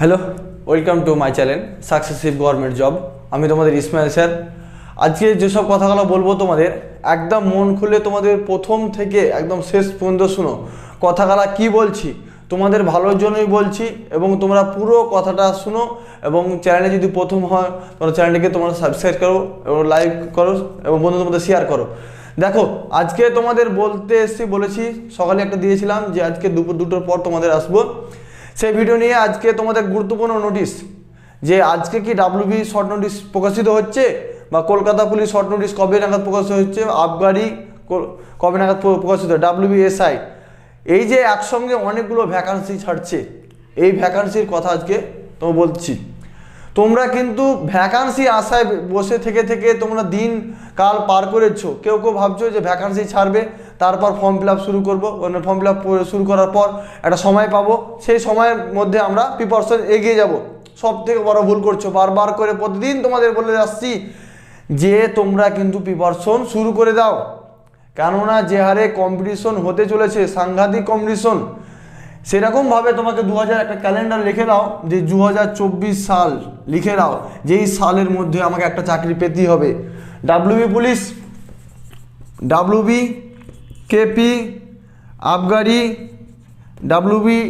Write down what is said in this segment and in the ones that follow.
Hello welcome to my channel successive government job আমি তোমাদের Ismail sir. আজকে যেসব কথাগুলো বলব তোমাদের, একদম মন খুলে তোমাদের প্রথম থেকে একদম শেষ পর্যন্ত শুনো। কথাগুলো কি বলছি? তোমাদের ভালোর জন্যই বলছি এবং তোমরা পুরো কথাটা শুনো এবং চ্যানেলে যদি প্রথম হয় তোমরা চ্যানেলটিকে তোমরা সাবস্ক্রাইব করো এবং লাইক করো এবং বন্ধুদের মধ্যে শেয়ার করো। দেখো, আজকে তোমাদের বলতে এসেছি, বলেছি, সকালে একটা দিয়েছিলাম যে আজকে দুপুর দুটোর পর তোমাদের আসব। সেই ভিডিও নিয়ে আজকে তোমাদের গুরুত্বপূর্ণ নোটিশ যে আজকে কি ডাব্লিউবি শর্ট নোটিশ প্রকাশিত হচ্ছে বা কলকাতা পুলিশ শর্ট নোটিশ কবে নাগাদ প্রকাশিত হচ্ছে? আবগারি কবে নাগাদ প্র- প্রকাশিত? ডাব্লিউবিএসআই এই যে একসঙ্গে অনেকগুলো ভ্যাকান্সি ছাড়ছে, এই ভ্যাকান্সির কথা আজকে তোমার বলছি। তোমরা কিন্তু ভ্যাকান্সি আশায় বসে থেকে থেকে তোমরা দিন কাল পার করেছ। কেউ কেউ ভাবছ যে ভ্যাকান্সি ছাড়বে তারপর ফর্ম ফিল শুরু করব। মানে ফর্ম ফিল আপ শুরু করার পর একটা সময় পাবো। সেই সময়ের মধ্যে আমরা প্রিপারেশন এগিয়ে যাব। সব থেকে বড় ভুল করছ। বারবার করে প্রতিদিন তোমাদের বলে আসছি যে তোমরা কিন্তু প্রিপারেশন শুরু করে দাও। কেননা যে হারে কম্পিটিশন হতে চলেছে, সাংঘাতিক কম্পিটিশন সেরকমভাবে তোমাকে দু হাজার একটা ক্যালেন্ডার লিখে দাও যে দু হাজার চব্বিশ সাল লিখে দাও। যেই সালের মধ্যে আমাকে একটা চাকরি পেতেই হবে। ডাব্লিউবি পুলিশ ডাব্লিউবি কেপি আবগারি ডাব্লিউবি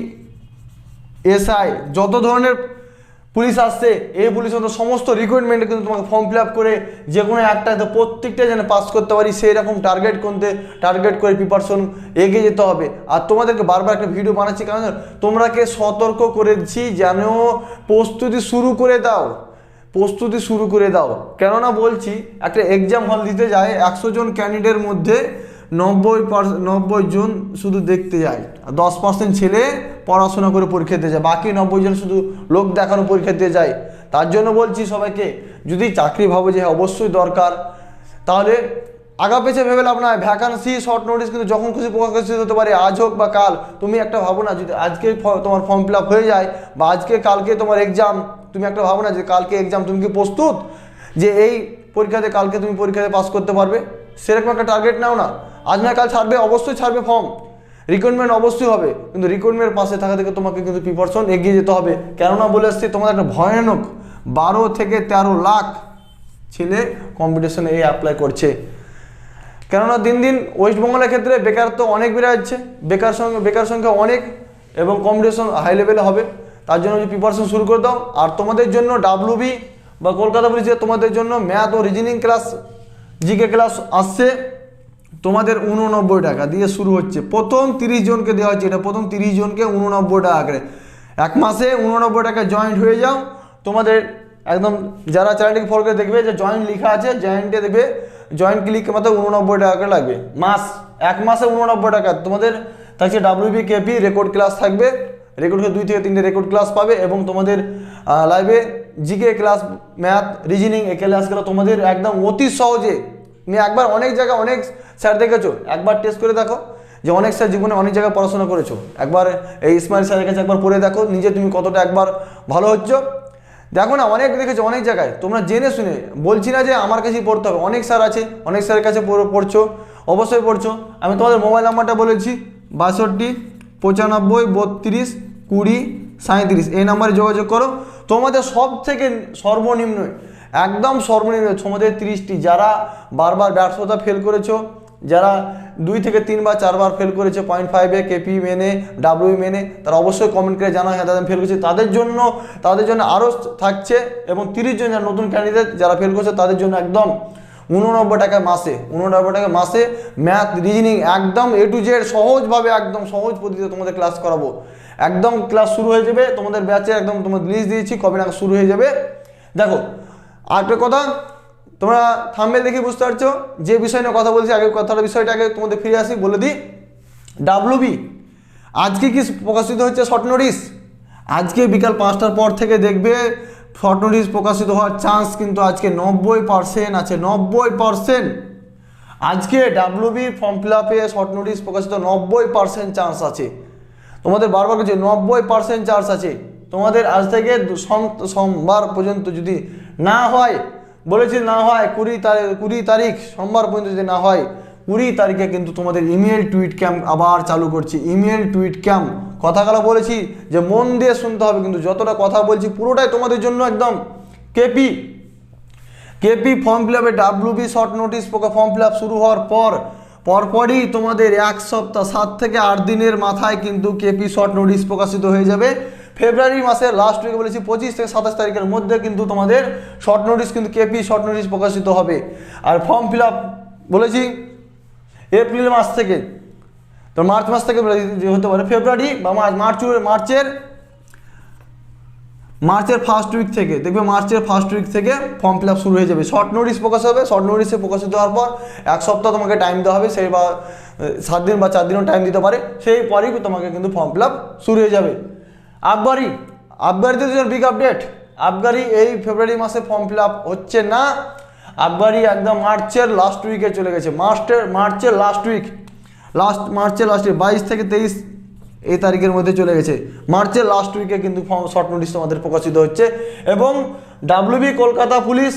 এসআই যত ধরনের পুলিশ আসছে, এই পুলিশ মতো সমস্ত রিক্রুটমেন্টে কিন্তু তোমাকে ফর্ম ফিল আপ করে যে কোনো একটা প্রত্যেকটা যেন পাস করতে পারি, সেই রকম টার্গেট করতে টার্গেট করে প্রিপারেশন এগিয়ে যেতে হবে। আর তোমাদেরকে বারবার একটা ভিডিও বানাচ্ছি, কারণ তোমরাকে সতর্ক করেছি যেন প্রস্তুতি শুরু করে দাও। প্রস্তুতি শুরু করে দাও। কেননা বলছি, একটা এক্সাম হল দিতে যায় একশো জন ক্যান্ডিডেটের মধ্যে নব্বই নব্বই জন শুধু দেখতে যায়। আর দশ পার্সেন্ট ছেলে পড়াশোনা করে পরীক্ষা দিতে যায়। বাকি নব্বই জন শুধু লোক দেখানো পরীক্ষা দিতে যায়। তার জন্য বলছি সবাইকে যদি চাকরি ভাবো যে হ্যাঁ, অবশ্যই দরকার তাহলে আগা পেছে ভেবে লাভ নয়। ভ্যাকান্সি শর্ট নোটিস কিন্তু যখন খুশি প্রকাশিত হতে পারে। আজ হোক বা কাল তুমি একটা ভাবো না যদি আজকে তোমার ফর্ম ফিল হয়ে যায় বা আজকে কালকে তোমার এক্সাম তুমি একটা ভাবো না যে কালকে এক্সাম তুমি কি প্রস্তুত? যে এই পরীক্ষাতে কালকে তুমি পরীক্ষাতে পাস করতে পারবে? সেরকম একটা টার্গেট নাও না। আজ না কাল ছাড়বে, অবশ্যই ছাড়বে ফর্ম রিক্রুটমেন্ট অবশ্যই হবে, কিন্তু রিক্রুটমেন্ট পাশে থাকা থেকে তোমাকে কিন্তু প্রিপারেশন এগিয়ে যেতে হবে। কেননা বলে আসছি তোমার একটা ভয়ানক বারো থেকে তেরো লাখ ছেলে কম্পিটিশনে এই অ্যাপ্লাই করছে। কেননা দিন দিন ওয়েস্ট বেঙ্গলের ক্ষেত্রে বেকার তো অনেক বেড়ে যাচ্ছে, বেকার সংখ্যা বেকার সংখ্যা অনেক এবং কম্পিটিশন হাই লেভেলে হবে। তার জন্য প্রিপারেশন শুরু করে দাও, আর তোমাদের জন্য ডাব্লুবি বা কলকাতা পুলিশে তোমাদের জন্য ম্যাথ ও রিজনিং ক্লাস জিকে ক্লাস আসছে। তোমাদের উননব্বই টাকা দিয়ে শুরু হচ্ছে। প্রথম তিরিশ জনকে দেওয়া হচ্ছে, এটা প্রথম তিরিশ জনকে উননব্বই টাকা করে। এক মাসে উননব্বই টাকা জয়েন্ট হয়ে যাও। তোমাদের একদম যারা চ্যানেলটিকে ফলো করে দেখবে যে জয়েন্ট লেখা আছে জয়েন্টে দেবে জয়েন্ট ক্লিক মাত্র উননব্বই টাকা করে লাগবে। মাস, এক মাসে উননব্বই টাকা। তোমাদের থাকছে ডাব্লিউবি কেপি রেকর্ড ক্লাস থাকবে। রেকর্ড দুই থেকে তিনটে রেকর্ড ক্লাস পাবে এবং তোমাদের লাইভে জিকে ক্লাস ম্যাথ রিজনিং এই ক্লাসগুলো তোমাদের একদম অতি সহজে তুমি একবার অনেক জায়গায় অনেক স্যার দেখেছ, একবার টেস্ট করে দেখো যে অনেক স্যার জীবনে অনেক জায়গায় পড়াশোনা করেছ। একবার এই ইসমাইল স্যারের কাছে একবার পড়ে দেখো, নিজে তুমি কতটা একবার ভালো হচ্ছ। দেখো না, অনেক দেখেছ, অনেক জায়গায়, তোমরা জেনে শুনে, বলছি না যে আমার কাছেই পড়তে হবে, অনেক স্যার আছে, অনেক স্যারের কাছে পড়ছো, অবশ্যই পড়ছো। আমি তোমাদের মোবাইল নাম্বারটা বলেছি, বাষট্টি, পঁচানব্বই, বত্রিশ, কুড়ি সাঁত্রিশ এই নাম্বারে যোগাযোগ করো। তোমাদের সব থেকে সর্বনিম্ন একদম সর্বনিম্ন তোমাদের তিরিশটি। যারা বারবার ব্যর্থতা ফেল করেছ, যারা দুই থেকে তিনবার, চারবার ফেল করেছে পয়েন্ট ফাইভে কেপি মেনে ডাব্লিউ মেনে তারা অবশ্যই কমেন্ট করে জানা হ্যাঁ তাদের ফেল করেছে। তাদের জন্য তাদের জন্য আরও থাকছে এবং তিরিশ জন নতুন ক্যান্ডিডেট যারা ফেল করছে, তাদের জন্য একদম উননব্বই টাকা মাসে, উননব্বই টাকা মাসে ম্যাথ রিজনিং একদম এ টু জেড সহজভাবে, একদম সহজ পদ্ধতিতে তোমাদের ক্লাস করাবো। একদম ক্লাস শুরু হয়ে যাবে, তোমাদের ব্যাচে একদম তোমাদের লিস্ট দিয়েছি, কবে নাগাদ শুরু হয়ে যাবে। দেখো আর একটা কথা, তোমরা থামবে দেখে বুঝতে পারছ, যে বিষয় নিয়ে কথা বলছি আগে কথাটা বিষয়টা আগে তোমাদের ফিরে আসি, বলে দিই ডাব্লুবি আজকে কি প্রকাশিত হচ্ছে শর্ট নোটিস আজকে বিকাল পাঁচটার পর থেকে দেখবে শর্ট নোটিস প্রকাশিত হওয়ার চান্স কিন্তু আজকে নব্বই পার্সেন্ট আছে, নব্বই পার্সেন্ট আজকে ডাব্লুবি ফর্ম ফিল আপে শর্ট নোটিস প্রকাশিত নব্বই পার্সেন্ট চান্স আছে। তোমাদের বারবার বলছি, নব্বই পার্সেন্ট চান্স আছে। তোমাদের আজ থেকে সোম- সোমবার পর্যন্ত যদি না হয়, বলেছি না হয়, কুড়ি তারিখ কুড়ি তারিখ সোমবার পর্যন্ত যদি না হয়, কুড়ি তারিখে কিন্তু তোমাদের ইমেল টুইট ক্যাম্প আবার চালু করছি। Email tweet camp. কথাগুলো বলেছি যে মন দিয়ে শুনতে হবে, কিন্তু যতটা কথা বলছি পুরোটাই তোমাদের জন্য একদম কেপি কেপি ফর্ম ফিল আপে WB short notice form fill up শুরু হওয়ার পর, পরপরই তোমাদের এক সপ্তাহ সাত থেকে আট দিনের মাথায় কিন্তু কেপি শর্ট নোটিশ প্রকাশিত হয়ে যাবে। ফেব্রুয়ারি মাসের লাস্ট উইকে বলেছি, পঁচিশ থেকে সাতাশ তারিখের মধ্যে কিন্তু তোমাদের শর্ট নোটিশ কিন্তু কেপি শর্ট নোটিশ প্রকাশিত হবে। আর ফর্ম ফিল বলেছি এপ্রিল মাস থেকে, তো মার্চ মাস থেকে হতে পারে। ফেব্রুয়ারি বা মার্চ মার্চ, মার্চের মার্চের ফার্স্ট উইক থেকে, দেখবে মার্চের ফার্স্ট উইক থেকে ফর্ম ফিল শুরু হয়ে যাবে। শর্ট নোটিশ প্রকাশ হবে শর্ট নোটিশে প্রকাশিত হওয়ার পর এক সপ্তাহ তোমাকে টাইম দেওয়া হবে, সেই বা, সাত দিন বা চার দিনও টাইম দিতে পারে, সেই পরেই তোমাকে কিন্তু ফর্ম ফিল শুরু হয়ে যাবে। আবগারি আবগারিতে বিগ আপডেট আবগারি এই ফেব্রুয়ারি মাসে ফর্ম ফিল হচ্ছে না। আবগারি একদম মার্চের লাস্ট উইকে চলে গেছে। মার্চের মার্চের লাস্ট উইক লাস্ট মার্চের লাস্ট উইক বাইশ থেকে তেইশ এই তারিখের মধ্যে চলে গেছে। মার্চের লাস্ট উইকে কিন্তু ফর্ম শর্ট নোটিশ তোমাদের প্রকাশিত হচ্ছে। এবং ডাব্লিউবি কলকাতা পুলিশ,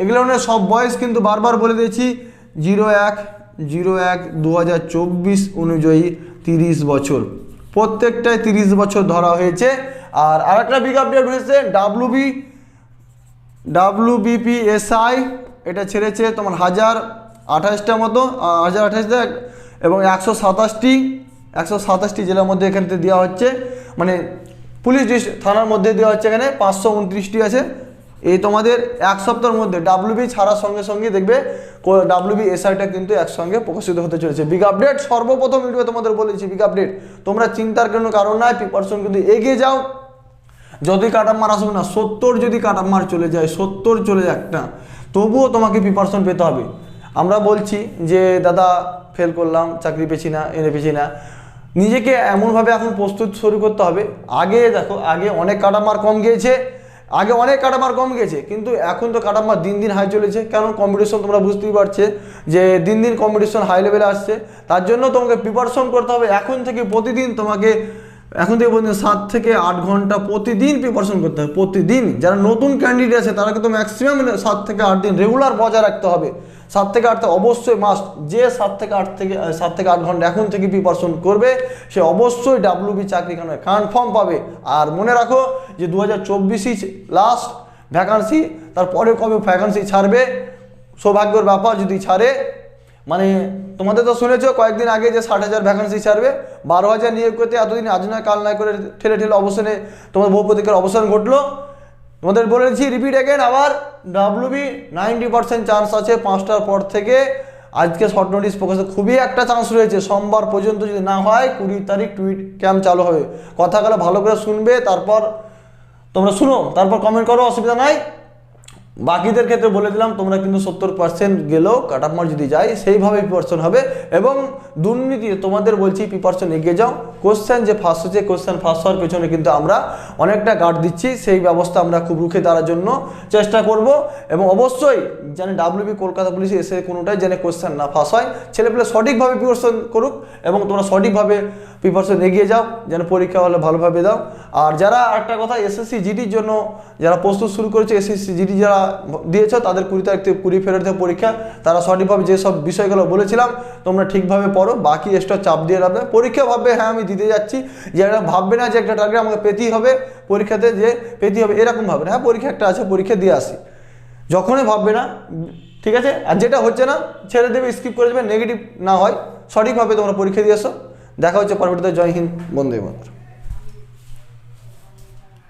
এগুলো সব বয়স কিন্তু বারবার বলে দিয়েছি জিরো এক জিরো এক দু অনুযায়ী তিরিশ বছর। প্রত্যেকটায় তিরিশ বছর ধরা হয়েছে। আর আরেকটা বিগ আপডেট হয়েছে ডাব্লিউবি ডাব্লিউবিপিএসআই এটা ছেড়েছে তোমার হাজার আঠাশটা মতো হাজার আঠাশটা এবং একশো সাতাশটি একশো সাতাশটি জেলার মধ্যে এখান থেকে দেওয়া হচ্ছে। মানে পুলিশ থানার মধ্যে দেওয়া হচ্ছে এখানে, পাঁচশো উনত্রিশটি আছে। এই তোমাদের এক সপ্তাহের মধ্যে ডাব্লিউবি ছাড়ার সঙ্গে সঙ্গে দেখবে ডাব্লিউবি এসআইটা কিন্তু একসঙ্গে প্রকাশিত হতে চলেছে। বিগ আপডেট সর্বপ্রথম ভিডিও তোমাদের বলেছি বিগ আপডেট তোমরা চিন্তার কোনো কারণ নাই প্রিপারেশন কিন্তু এগিয়ে যাও, যদি কাটামার আসবে না, সত্তর যদি কাটামার চলে যায়, সত্তর চলে যাক না তবুও তোমাকে প্রিপারেশন পেতে হবে। আমরা বলছি যে, দাদা ফেল করলাম, চাকরি পেছি না, এনে পেছি না। নিজেকে এমনভাবে এখন প্রস্তুত শুরু করতে হবে। আগে দেখো, আগে অনেক কাটামার কম গিয়েছে আগে অনেক কাটামার কম গেছে, কিন্তু এখন তো কাটামার দিন দিন হাই চলেছে। কারণ কম্পিটিশন তোমরা বুঝতেই পারছে যে দিন দিন কম্পিটিশন হাই লেভেলে আসছে। তার জন্য তোমাকে প্রিপারেশন করতে হবে। এখন থেকে প্রতিদিন তোমাকে এখন থেকে পর্যন্ত সাত থেকে আট ঘণ্টা প্রতিদিন প্রিপারেশন করতে হবে প্রতিদিন। যারা নতুন ক্যান্ডিডেট আছে, তারা কিন্তু ম্যাক্সিমাম সাত থেকে আট দিন রেগুলার বজায় রাখতে হবে। সাত থেকে আট অবশ্যই মাস্ট যে সাত থেকে আট থেকে সাত থেকে আট ঘণ্টা এখন থেকে প্রিপারেশন করবে, সে অবশ্যই ডাব্লিউবি চাকরি কারণে কনফার্ম পাবে। আর মনে রাখো যে দু হাজার লাস্ট ভ্যাকান্সি তারপরে কবে ভ্যাকান্সি ছাড়বে? সৌভাগ্যর ব্যাপার যদি ছাড়ে মানে তোমাদের তো শুনেছো, কয়েকদিন আগে যে ষাট হাজার ভ্যাকান্সি ছাড়বে, বারো হাজার নিয়োগ করতে এতদিন আজ নয়, কাল নয় করে ঠেলে ঠেলে অবসানে বহু প্রতীকের অবসান ঘটলো। তোমাদের বলেছি রিপিট অ্যাগেন আবার ডাব্লিউবি নাইনটি পার্সেন্ট চান্স আছে পাঁচটার পর থেকে। আজকে শর্ট নোটিস প্রকাশে খুবই একটা চান্স রয়েছে, সোমবার পর্যন্ত যদি না হয়, কুড়ি তারিখ টুইট ক্যাম্প চালু হবে। কথাগুলো ভালো করে শুনবে, তারপর তোমরা শুনো, তারপর কমেন্ট করো, অসুবিধা নাই। বাকিদের ক্ষেত্রে বলে দিলাম, তোমরা কিন্তু সত্তর পার্সেন্ট গেলেও কাট কাটামার যদি যায়, সেইভাবে প্রিপারেশন হবে এবং দুর্নীতি, তোমাদের বলছি প্রিপারেশন এগিয়ে যাও। কোশ্চেন যে ফার্স্ট হচ্ছে কোশ্চেন ফার্স্ট হওয়ার পেছনে কিন্তু আমরা অনেকটা গার্ড দিচ্ছি, সেই ব্যবস্থা আমরা খুব রুখে দেওয়ার জন্য চেষ্টা করব এবং অবশ্যই যেন ডাব্লিউবি কলকাতা পুলিশ এসে কোনোটাই যেন কোশ্চেন না ফাঁস হয়, ছেলেপেলে সঠিকভাবে প্রিপারেশন করুক এবং তোমরা সঠিকভাবে প্রিপারেশন এগিয়ে যাও, যেন পরীক্ষা হলে ভালোভাবে দাও। আর যারা একটা কথা এসএসসি জিডির জন্য যারা প্রস্তুত শুরু করেছে এসএসসি জিডি যারা দিয়েছ, তাদের কুড়ি তারিখ থেকে কুড়ি ফেরত পরীক্ষা। তারা সঠিকভাবে যেসব বিষয়গুলো বলেছিলাম, তোমরা ঠিকভাবে পড়ো, বাকি এক্সট্রা চাপ দিয়ে রাখবে। পরীক্ষা ভাববে হ্যাঁ আমি দিতে যাচ্ছি। যে একটা ভাববে না যে একটা টার্গেট আমাকে পেতেই হবে পরীক্ষাতে, যে পেতেই হবে, এরকম ভাবে না। হ্যাঁ পরীক্ষা একটা আছে, পরীক্ষা দিয়ে আসি। যখনই ভাববে না, ঠিক আছে? আর যেটা হচ্ছে না, ছেড়ে দেবে স্কিপ করে দেবে নেগেটিভ না হয়, সঠিকভাবে তোমরা পরীক্ষা দিয়ে এসো। দেখা হচ্ছে পরবর্তীতে। জয় হিন্দ, বন্দে মাতরম।